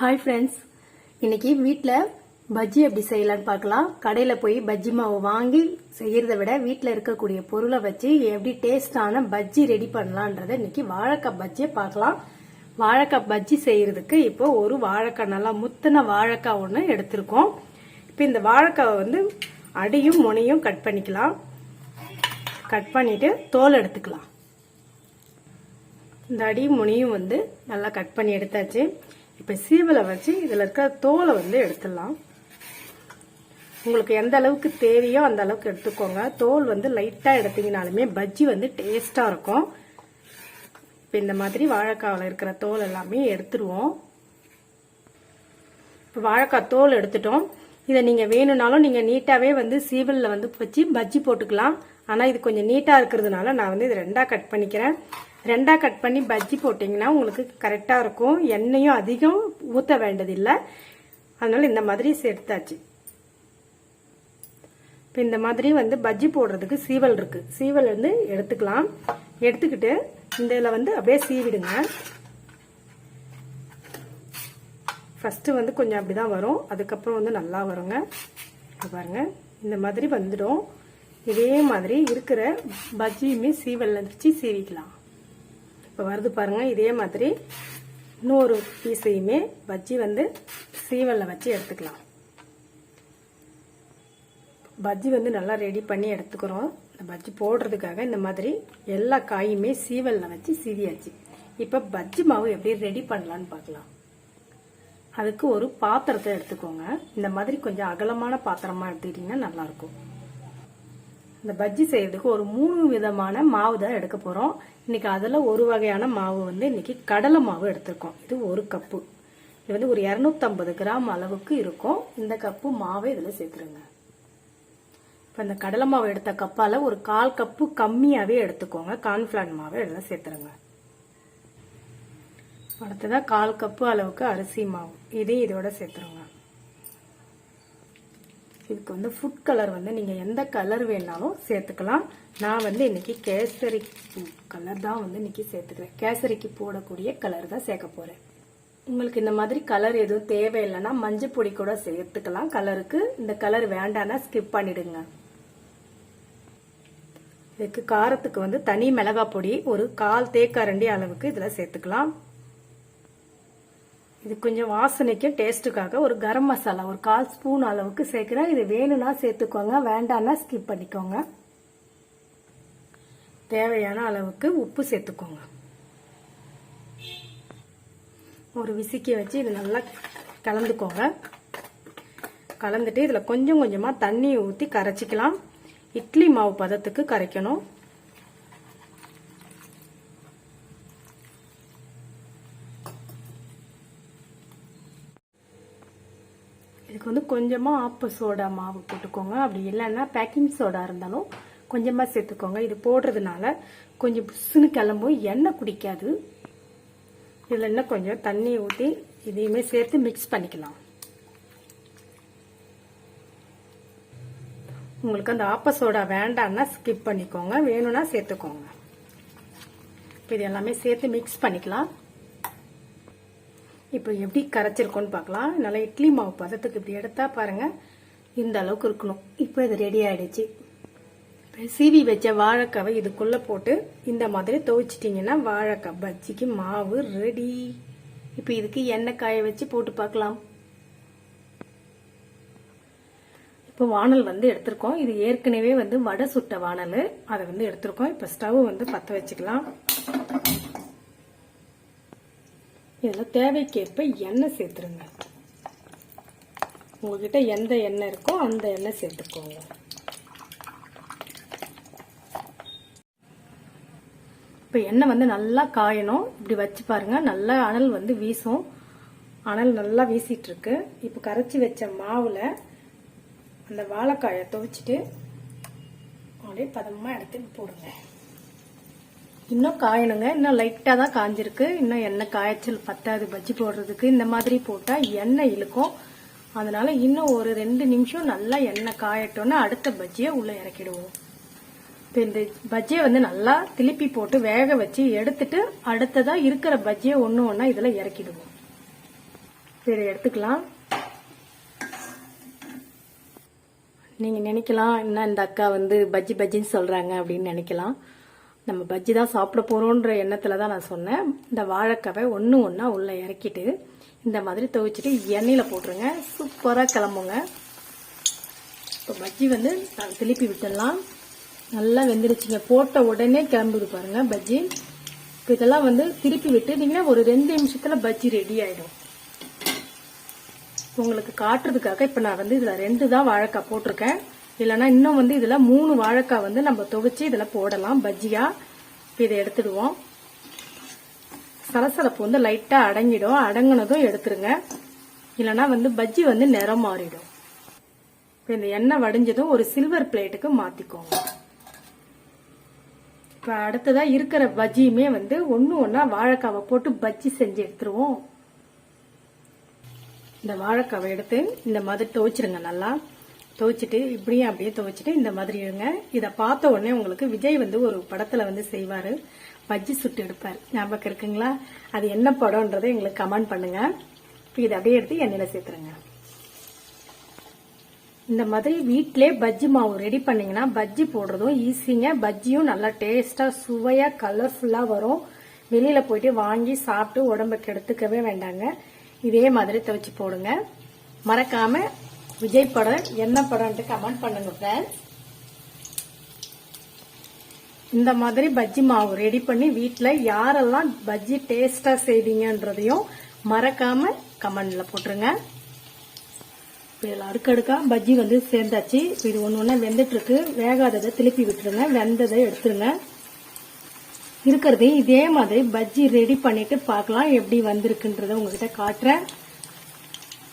Hi friends இன்னைக்கு வீட்டில் பஜ்ஜி எப்படி செய்யலான்னு பார்க்கலாம். கடையில் போய் பஜ்ஜி மாவு வாங்கி செய்யறத விட வீட்டில் இருக்கக்கூடிய பொருளை வச்சு எப்படி டேஸ்டான பஜ்ஜி ரெடி பண்ணலான்றத இன்னைக்கு வாழைக்காய் பஜ்ஜியை பார்க்கலாம். வாழைக்காய் பஜ்ஜி செய்யறதுக்கு இப்போ ஒரு வாழைக்காய் நல்லா முத்தின வாழைக்காய் ஒன்று எடுத்திருக்கோம். இப்போ இந்த வாழைக்காவை வந்து அடியும் முனையும் கட் பண்ணிக்கலாம். கட் பண்ணிட்டு தோல் எடுத்துக்கலாம். இந்த அடியும் முனையும் வந்து நல்லா கட் பண்ணி எடுத்தாச்சு. இப்போ சீவலை வச்சு இதில் இருக்க தோலை வந்து எடுத்துடலாம். உங்களுக்கு எந்த அளவுக்கு தேவையோ அந்த அளவுக்கு எடுத்துக்கோங்க. தோல் வந்து லைட்டாக எடுத்தீங்கனாலுமே பஜ்ஜி வந்து டேஸ்ட்டாக இருக்கும். இப்போ இந்த மாதிரி வாழைக்காவில் இருக்கிற தோல் எல்லாமே எடுத்துருவோம். இப்போ வாழைக்காய் தோல் எடுத்துட்டோம். இதை நீங்கள் வேணும்னாலும் நீங்கள் நீட்டாகவே வந்து சீவலில் வந்து வச்சு பஜ்ஜி போட்டுக்கலாம். ஆனால் இது கொஞ்சம் நீட்டாக இருக்கிறதுனால நான் வந்து இது ரெண்டாக கட் பண்ணிக்கிறேன். ரெண்டாக கட் பண்ணி பஜ்ஜி போட்டிங்கன்னா உங்களுக்கு கரெக்டாக இருக்கும். எண்ணெயும் அதிகம் ஊற்ற வேண்டியதில்லை. அதனால் இந்த மாதிரி சேர்த்தாச்சு. இப்போ இந்த மாதிரி வந்து பஜ்ஜி போடுறதுக்கு சீவல் இருக்குது சீவல் வந்து எடுத்துக்கலாம். எடுத்துக்கிட்டு இந்த இதில் வந்து அப்படியே சீவிடுங்க. ஃபஸ்ட்டு வந்து கொஞ்சம் அப்படி தான் வரும். அதுக்கப்புறம் வந்து நல்லா வருங்க. பாருங்க. இந்த மாதிரி வந்துடும். இதே மாதிரி இருக்கிற பஜ்ஜியுமே சீவலில் வச்சு சீவிக்கலாம். இப்போ வருது பாருங்க இதே மாதிரி இன்னொரு பீஸையுமே பஜ்ஜி வந்து சீவலில் வச்சு எடுத்துக்கலாம். பஜ்ஜி வந்து நல்லா ரெடி பண்ணி எடுத்துக்கிறோம். இந்த பஜ்ஜி போடுறதுக்காக இந்த மாதிரி எல்லா காயுமே சீவலில் வச்சு சீவியாச்சு. இப்போ பஜ்ஜி மாவு எப்படி ரெடி பண்ணலான்னு பார்க்கலாம் அதுக்கு ஒரு பாத்திரத்தை எடுத்துக்கோங்க. இந்த மாதிரி கொஞ்சம் அகலமான பாத்திரமா எடுத்துக்கிட்டீங்கன்னா நல்லாயிருக்கும் இந்த பஜ்ஜி செய்யறதுக்கு ஒரு மூணு விதமான மாவு தான் எடுக்க போறோம். இன்னைக்கு அதுல ஒரு வகையான மாவு வந்து இன்னைக்கு கடலை மாவு எடுத்திருக்கோம். இது ஒரு கப்பு. இது வந்து ஒரு 250 கிராம் அளவுக்கு இருக்கும். இந்த கப்பு மாவை இதுல சேர்த்துருங்க. இப்போ இந்த கடலை மாவு எடுத்த கப்பால ஒரு கால் கப்பு கம்மியாவே எடுத்துக்கோங்க. கார்ன்ஃபிளான் மாவை இதுல சேர்த்துருங்க. அடுத்ததா கால் கப்பு அளவுக்கு அரிசி மாவு. இதையும் இதோட சேர்த்துருங்க. இதுக்கு வந்து ஃபுட் கலர் வந்து நீங்கள் எந்த கலர் வேணாலும் சேர்த்துக்கலாம். நான் வந்து இன்னைக்கு கேசரி கலர் தான் வந்து இன்னைக்கு சேர்த்துக்கிறேன். கேசரிக்கு போடக்கூடிய கலர் தான் சேர்க்க போகிறேன் உங்களுக்கு இந்த மாதிரி கலர் எதுவும் தேவையில்லைன்னா மஞ்சள் பொடி கூட சேர்த்துக்கலாம். கலருக்கு இந்த கலர் வேண்டாம்னா ஸ்கிப் பண்ணிடுங்க. இதுக்கு காரத்துக்கு வந்து தனி மிளகாய் பொடி ஒரு கால் தேக்கரண்டி அளவுக்கு இதில் சேர்த்துக்கலாம். இது கொஞ்சம் வாசனைக்கும் டேஸ்ட்டுக்காக ஒரு கரம் மசாலா ஒரு கால் ஸ்பூன் அளவுக்கு சேர்க்குறேன். இது வேணும்னா சேர்த்துக்கோங்க வேண்டாம்னா ஸ்கிப் பண்ணிக்கோங்க. தேவையான அளவுக்கு உப்பு சேர்த்துக்கோங்க. ஒரு விசிக்கி வச்சு இது நல்லா கலந்துக்கோங்க. கலந்துட்டு இதில் கொஞ்சம் கொஞ்சமாக தண்ணி ஊற்றி கரைச்சிக்கலாம். இட்லி மாவு பதத்துக்கு கரைக்கணும். அதுக்கு வந்து கொஞ்சமாக ஆப்ப சோடா மாவு போட்டுக்கோங்க. அப்படி இல்லைன்னா பேக்கிங் சோடா இருந்தாலும் கொஞ்சமாக சேர்த்துக்கோங்க. இது போடுறதுனால கொஞ்சம் புசுன்னு கிளம்பும். எண்ணெய் குடிக்காது. இதில் இன்னும் கொஞ்சம் தண்ணி ஊற்றி இதையுமே சேர்த்து மிக்ஸ் பண்ணிக்கலாம். உங்களுக்கு அந்த ஆப்ப சோடா வேண்டாம்னா ஸ்கிப் பண்ணிக்கோங்க. வேணும்னா சேர்த்துக்கோங்க. இப்போ இது எல்லாமே சேர்த்து மிக்ஸ் பண்ணிக்கலாம். இப்போ எப்படி கரைச்சிருக்கோன்னு பார்க்கலாம். நல்லா இட்லி மாவு பதத்துக்கு இப்படி எடுத்தா பாருங்கள் இந்த அளவுக்கு இருக்கணும். இப்போ இது ரெடி ஆகிடுச்சு இப்போ சீவி வச்ச வாழைக்காவை இதுக்குள்ளே போட்டு இந்த மாதிரி துவைச்சிட்டிங்கன்னா வாழைக்காய் பஜ்ஜிக்கு மாவு ரெடி இப்போ இதுக்கு எண்ணெய் காய வச்சு போட்டு பார்க்கலாம். இப்போ வானல் வந்து எடுத்திருக்கோம். இது ஏற்கனவே வந்து வடை சுட்ட வானல். அதை வந்து எடுத்திருக்கோம். இப்போ ஸ்டவ் வந்து பற்ற வச்சுக்கலாம். இதில் தேவைக்கேற்ப எண்ணெய் சேர்த்துருங்க. உங்ககிட்ட எந்த எண்ணெய் இருக்கோ அந்த எண்ணெய் சேர்த்துக்கோங்க. இப்போ எண்ணெய் வந்து நல்லா காயணும். இப்படி வச்சு பாருங்க. நல்லா அனல் வந்து வீசும். அனல் நல்லா வீசிட்டு இருக்கு இப்போ கரைச்சி வச்ச மாவுல அந்த வாழைக்காயை துவைச்சிட்டு அப்படியே பதமாக எடுத்து போடுங்க. இன்னும் காயணுங்க. இன்னும் லைட்டாக தான் காஞ்சிருக்கு. இன்னும் எண்ணெய் காய்ச்சல் பத்தாது. பஜ்ஜி போடுறதுக்கு இந்த மாதிரி போட்டால் எண்ணெய் இழுக்கும். அதனால இன்னும் ஒரு ரெண்டு நிமிஷம் நல்லா எண்ணெய் காயட்டோன்னு அடுத்த பஜ்ஜியை உள்ளே இறக்கிடுவோம். இப்போ இந்த பஜ்ஜியை வந்து நல்லா திருப்பி போட்டு வேக வச்சு எடுத்துட்டு அடுத்ததாக இருக்கிற பஜ்ஜியை ஒன்று ஒன்றா இதில் இறக்கிடுவோம். சரி எடுத்துக்கலாம். நீங்கள் நினைக்கலாம் என்ன இந்த அக்கா வந்து பஜ்ஜி பஜ்ஜின்னு சொல்கிறாங்க அப்படின்னு நினைக்கலாம். நம்ம பஜ்ஜி தான் சாப்பிட போகிறோன்ற எண்ணத்தில் தான் நான் சொன்னேன். இந்த வாழைக்காவை ஒன்று ஒன்றா உள்ளே இறக்கிட்டு இந்த மாதிரி துவைச்சிட்டு எண்ணெயில் போட்டுருங்க. சூப்பராக கிளம்புங்க. இப்போ பஜ்ஜி வந்து நான் திருப்பி விட்டுடலாம். நல்லா வெந்துருச்சுங்க போட்ட உடனே கிளம்புது பாருங்கள் பஜ்ஜி. இப்போ இதெல்லாம் வந்து திருப்பி விட்டுட்டீங்கன்னா ஒரு ரெண்டு நிமிஷத்தில் பஜ்ஜி ரெடி ஆகிடும் உங்களுக்கு காட்டுறதுக்காக இப்போ நான் வந்து இதில் ரெண்டு தான் வாழைக்காய் போட்டிருக்கேன். இல்லைன்னா இன்னும் வந்து இதில் மூணு வாழைக்காய் வந்து நம்ம துவைச்சி இதில் போடலாம். பஜ்ஜியா. இப்போ இதை எடுத்துடுவோம். சலசலப்பு வந்து லைட்டாக அடங்கிடும். அடங்கினதும் எடுத்துருங்க. இல்லைன்னா வந்து பஜ்ஜி வந்து நிறம் மாறிடும். இப்போ இந்த எண்ணெய் வடிஞ்சதும் ஒரு சில்வர் பிளேட்டுக்கு மாற்றிக்கோங்க இப்போ அடுத்ததாக இருக்கிற பஜ்ஜியுமே வந்து ஒன்று ஒன்றா வாழைக்காவை போட்டு பஜ்ஜி செஞ்சு எடுத்துருவோம். இந்த வாழைக்காவை எடுத்து இந்த மாதிரி துவைச்சிருங்க நல்லா. துவைச்சிட்டு இப்படியும் அப்படியே துவைச்சிட்டு இந்த மாதிரி இருங்க. இதை பார்த்த உடனே உங்களுக்கு விஜய் வந்து ஒரு படத்துல வந்து செய்வாரு. பஜ்ஜி சுட்டு எடுப்பார். ஞாபகம் இருக்குங்களா? அது என்ன படம்ன்றதை எங்களுக்கு கமெண்ட் பண்ணுங்க. இதை அப்படியே எடுத்து எண்ணெயில சேர்த்துருங்க. இந்த மாதிரி வீட்டிலே பஜ்ஜி மாவு ரெடி பண்ணீங்கன்னா பஜ்ஜி போடுறதும் ஈஸிங்க பஜ்ஜியும் நல்லா டேஸ்டா சுவையா கலர்ஃபுல்லா வரும். வெளியில போயிட்டு வாங்கி சாப்பிட்டு உடம்புக்கு எடுத்துக்கவே வேண்டாங்க. இதே மாதிரி துவைச்சு போடுங்க. மறக்காம விஜய் படம் என்ன படம்ட்டு கமெண்ட் பண்ணுங்க ஃப்ரெண்ட்ஸ் இந்த மாதிரி பஜ்ஜி மாவு ரெடி பண்ணி வீட்டில் யாரெல்லாம் பஜ்ஜி டேஸ்டாக செய்வீங்கன்றதையும் மறக்காம கமெண்ட்ல போட்டுருங்க. இப்போ இதில் அடுக்கடுக்கா பஜ்ஜி வந்து சேர்ந்தாச்சு. இப்போ இது ஒன்று ஒன்றா வெந்துட்டுருக்கு. வேகாததை திருப்பி விட்டுருங்க. வெந்ததை எடுத்துருங்க. இருக்கிறதையும் இதே மாதிரி பஜ்ஜி ரெடி பண்ணிட்டு பார்க்கலாம். எப்படி வந்திருக்குன்றதை உங்ககிட்ட காட்டுறேன்.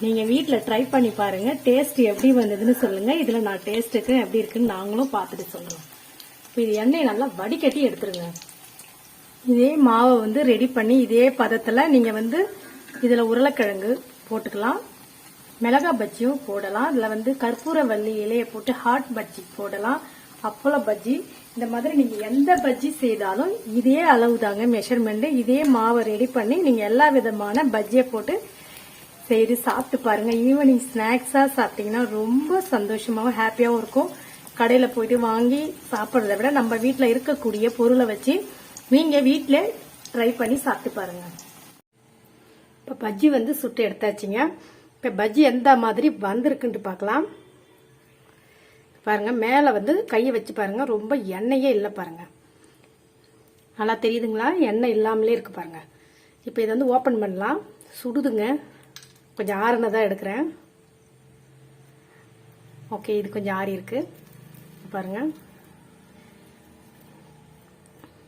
நீங்க வீட்டில் ட்ரை பண்ணி பாருங்க. டேஸ்ட் எப்படி வந்ததுன்னு சொல்லுங்க. இதுல நான் டேஸ்ட்டுக்கு எப்படி இருக்குன்னு நாங்களும் பார்த்துட்டு சொல்லுவோம் இப்போ இது எண்ணெயை நல்லா வடிகட்டி எடுத்துருங்க. இதே மாவை வந்து ரெடி பண்ணி இதே பதத்தில் நீங்கள் வந்து இதில் உருளைக்கிழங்கு போட்டுக்கலாம். மிளகா பஜ்ஜியும் போடலாம். இதில் வந்து கற்பூரவல்லி இலையை போட்டு ஹாட் பஜ்ஜி போடலாம். அப்பள பஜ்ஜி இந்த மாதிரி நீங்கள் எந்த பஜ்ஜி செய்தாலும் இதே அளவு தாங்க மெஷர்மெண்ட்டு இதே மாவை ரெடி பண்ணி நீங்கள் எல்லா விதமான பஜ்ஜியை போட்டு சரி சாப்பிட்டு பாருங்க. ஈவினிங் ஸ்நாக்ஸா சாப்பிட்டீங்கன்னா ரொம்ப சந்தோஷமாவும் ஹாப்பியாகவும் இருக்கும். கடையில போயிட்டு வாங்கி சாப்பிட்றத விட நம்ம வீட்டில் இருக்கக்கூடிய பொருளை வச்சு நீங்க வீட்ல ட்ரை பண்ணி சாப்பிட்டு பாருங்க. இப்போ பஜ்ஜி வந்து சுட்டு எடுத்தாச்சுங்க. இப்போ பஜ்ஜி எந்த மாதிரி வந்திருக்குன்ட்டு பார்க்கலாம். பாருங்க மேலே வந்து கையை வச்சு பாருங்க. ரொம்ப எண்ணெயே இல்லை பாருங்க. நல்லா தெரியுதுங்களா? எண்ணெய் இல்லாமலே இருக்கு பாருங்க. இப்போ இதை வந்து ஓப்பன் பண்ணலாம். சுடுதுங்க. கொஞ்சம் ஆறுனதாக எடுக்கிறேன். ஓகே இது கொஞ்சம் ஆறி இருக்கு. பாருங்க.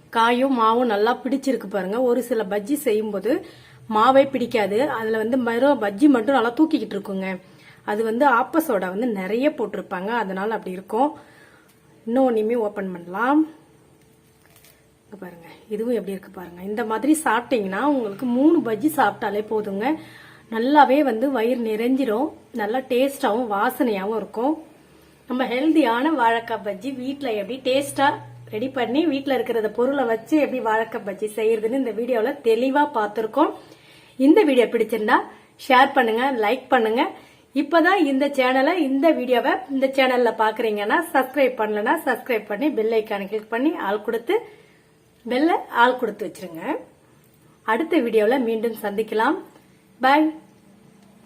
காயும் மாவும் நல்லா பிடிச்சிருக்கு பாருங்க. ஒரு சில பஜ்ஜி செய்யும்போது மாவே பிடிக்காது. அதுல வந்து மரம் பஜ்ஜி மட்டும் நல்லா தூக்கிக்கிட்டு இருக்குங்க. அது வந்து ஆப்பசோடா வந்து நிறைய போட்டிருப்பாங்க. அதனால அப்படி இருக்கும். இன்னொன்னுமே ஓப்பன் பண்ணலாம். பாருங்க. இதுவும் எப்படி இருக்கு பாருங்க. இந்த மாதிரி சாப்பிட்டீங்கன்னா உங்களுக்கு மூணு பஜ்ஜி சாப்பிட்டாலே போதுங்க. நல்லாவே வந்து வயிறு நிறைஞ்சிரும். நல்லா டேஸ்டாகவும் வாசனையாகவும் இருக்கும். நம்ம ஹெல்தியான வாழைக்காய் பஜ்ஜி வீட்டில் எப்படி டேஸ்டாக ரெடி பண்ணி வீட்டில் இருக்கிறத பொருளை வச்சு எப்படி வாழைக்காய் பஜ்ஜி செய்யறதுன்னு இந்த வீடியோவில் தெளிவாக பார்த்துருக்கோம். இந்த வீடியோ பிடிச்சிருந்தா ஷேர் பண்ணுங்க லைக் பண்ணுங்க. இப்போதான் இந்த சேனலை இந்த வீடியோவை இந்த சேனலில் பார்க்குறீங்கன்னா சப்ஸ்கிரைப் பண்ணலன்னா சப்ஸ்கிரைப் பண்ணி பெல் ஐக்கான கிளிக் பண்ணி ஆள் கொடுத்து பெல்ல ஆள் கொடுத்து வச்சிருங்க. அடுத்த வீடியோவில் மீண்டும் சந்திக்கலாம். பாய்